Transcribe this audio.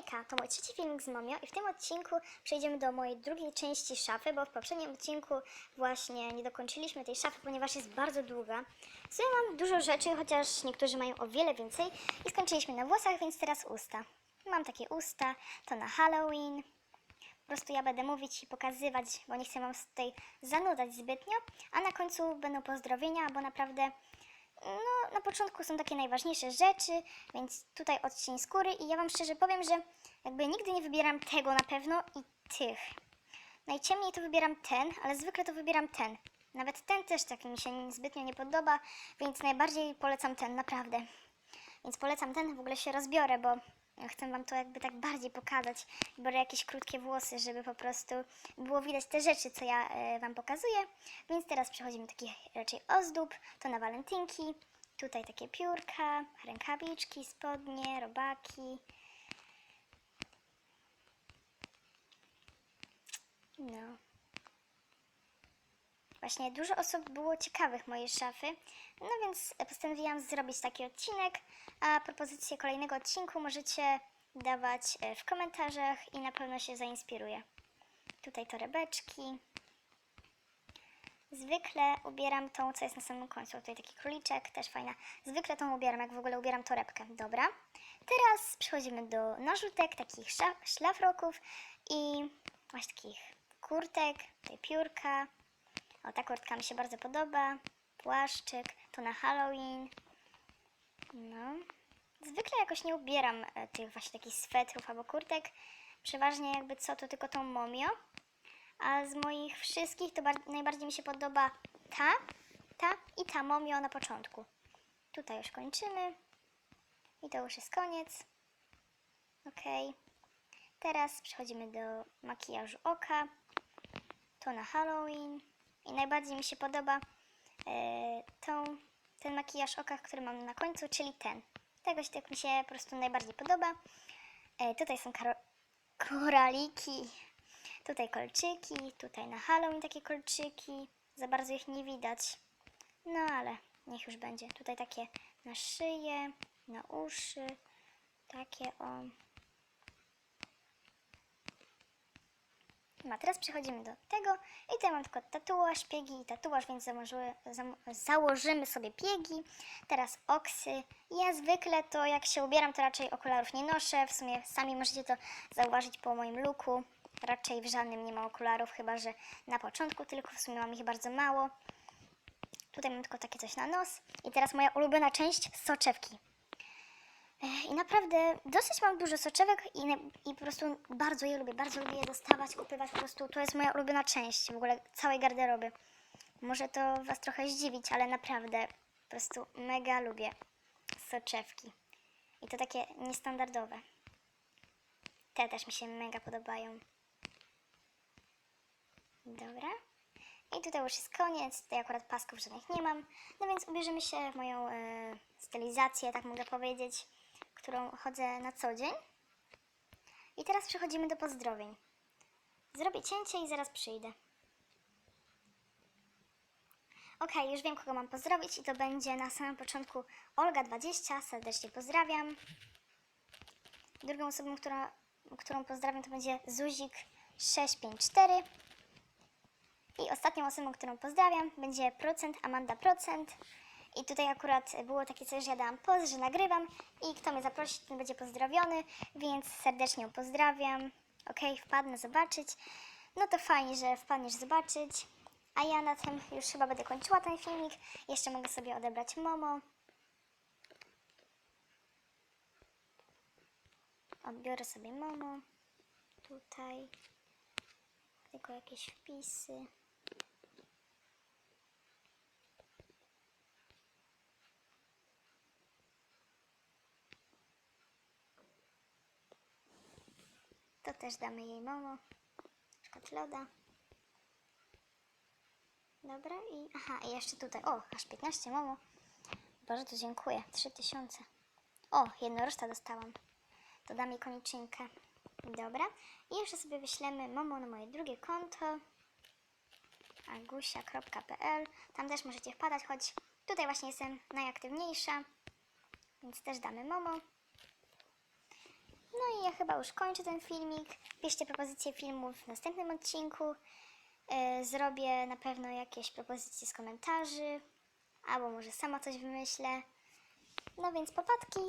Hejka, to mój trzeci filmik z Momio i w tym odcinku przejdziemy do mojej drugiej części szafy, bo w poprzednim odcinku właśnie nie dokończyliśmy tej szafy, ponieważ jest bardzo długa. W sumie mam dużo rzeczy, chociaż niektórzy mają o wiele więcej i skończyliśmy na włosach, więc teraz usta. Mam takie usta, to na Halloween. Po prostu ja będę mówić i pokazywać, bo nie chcę wam tutaj zanudzać zbytnio, a na końcu będą pozdrowienia, bo naprawdę no, na początku są takie najważniejsze rzeczy, więc tutaj odcień skóry i ja Wam szczerze powiem, że jakby nigdy nie wybieram tego na pewno i tych. Najciemniej to wybieram ten, ale zwykle to wybieram ten. Nawet ten też taki mi się zbytnio nie podoba, więc najbardziej polecam ten, naprawdę. Więc polecam ten, w ogóle się rozbiorę, bo chcę Wam to jakby tak bardziej pokazać. Biorę jakieś krótkie włosy, żeby po prostu było widać te rzeczy, co ja e, Wam pokazuję. Więc teraz przechodzimy do takich raczej ozdób, to na walentynki. Tutaj takie piórka, rękawiczki, spodnie, robaki. No. Właśnie dużo osób było ciekawych mojej szafy, no więc postanowiłam zrobić taki odcinek, a propozycje kolejnego odcinku możecie dawać e, w komentarzach i na pewno się zainspiruję. Tutaj torebeczki. Zwykle ubieram tą, co jest na samym końcu. Tutaj taki króliczek, też fajna. Zwykle tą ubieram, jak w ogóle ubieram torebkę. Dobra. Teraz przechodzimy do narzutek, takich szlafroków i właśnie takich kurtek, tutaj piórka. O, ta kurtka mi się bardzo podoba. Płaszczyk, to na Halloween. No. Zwykle jakoś nie ubieram e, tych właśnie takich swetrów albo kurtek. Przeważnie jakby co, to tylko tą momio. A z moich wszystkich to bar- najbardziej mi się podoba ta, ta i ta momio na początku. Tutaj już kończymy. I to już jest koniec. Ok. Teraz przechodzimy do makijażu oka. To na Halloween. I najbardziej mi się podoba e, tą, ten makijaż oka, który mam na końcu, czyli ten. Tego się tak mi się po prostu najbardziej podoba. E, tutaj są koraliki. Tutaj kolczyki, tutaj na Halloween takie kolczyki. Za bardzo ich nie widać. No ale niech już będzie. Tutaj takie na szyję, na uszy. Takie o. No, teraz przechodzimy do tego. I tutaj mam tylko tatuaż, piegi i tatuaż, więc założymy sobie piegi. Teraz oksy. Ja zwykle to jak się ubieram, to raczej okularów nie noszę. W sumie sami możecie to zauważyć po moim looku. Raczej w żadnym nie ma okularów, chyba że na początku tylko w sumie mam ich bardzo mało. Tutaj mam tylko takie coś na nos. I teraz moja ulubiona część soczewki. Ech, I naprawdę dosyć mam dużo soczewek i, i po prostu bardzo je lubię, bardzo lubię je dostawać, kupywać, po prostu to jest moja ulubiona część w ogóle całej garderoby. Może to Was trochę zdziwić, ale naprawdę po prostu mega lubię soczewki. I to takie niestandardowe. Te też mi się mega podobają. Dobra. I tutaj już jest koniec, tutaj akurat pasków żadnych nie mam. No więc ubierzemy się w moją e, stylizację, tak mogę powiedzieć, którą chodzę na co dzień. I teraz przechodzimy do pozdrowień. Zrobię cięcie i zaraz przyjdę. Ok, już wiem, kogo mam pozdrowić i to będzie na samym początku Olga20. Serdecznie pozdrawiam. Drugą osobą, która, którą pozdrawiam, to będzie Zuzik654. I ostatnią osobą, którą pozdrawiam, będzie procent Amanda Procent. I tutaj akurat było takie coś, że ja dałam post, że nagrywam i kto mnie zaprosi, ten będzie pozdrowiony, więc serdecznie pozdrawiam. Ok, wpadnę zobaczyć. No to fajnie, że wpadniesz zobaczyć. A ja na tym już chyba będę kończyła ten filmik. Jeszcze mogę sobie odebrać Momo. Odbiorę sobie Momo. Tutaj. Tylko jakieś wpisy. To też damy jej Momo. Na przykład loda. Dobra i... Aha, i jeszcze tutaj. O, aż 15 Momo. Bardzo dziękuję. 3000. O, jednorożca dostałam. To dam jej koniczynkę. Dobra. I jeszcze sobie wyślemy Momo na moje drugie konto. agusia.pl Tam też możecie wpadać, choć tutaj właśnie jestem najaktywniejsza. Więc też damy Momo. No i ja chyba już kończę ten filmik. Piszcie propozycje filmów w następnym odcinku. E, Zrobię na pewno jakieś propozycje z komentarzy, albo może sama coś wymyślę. No więc popatki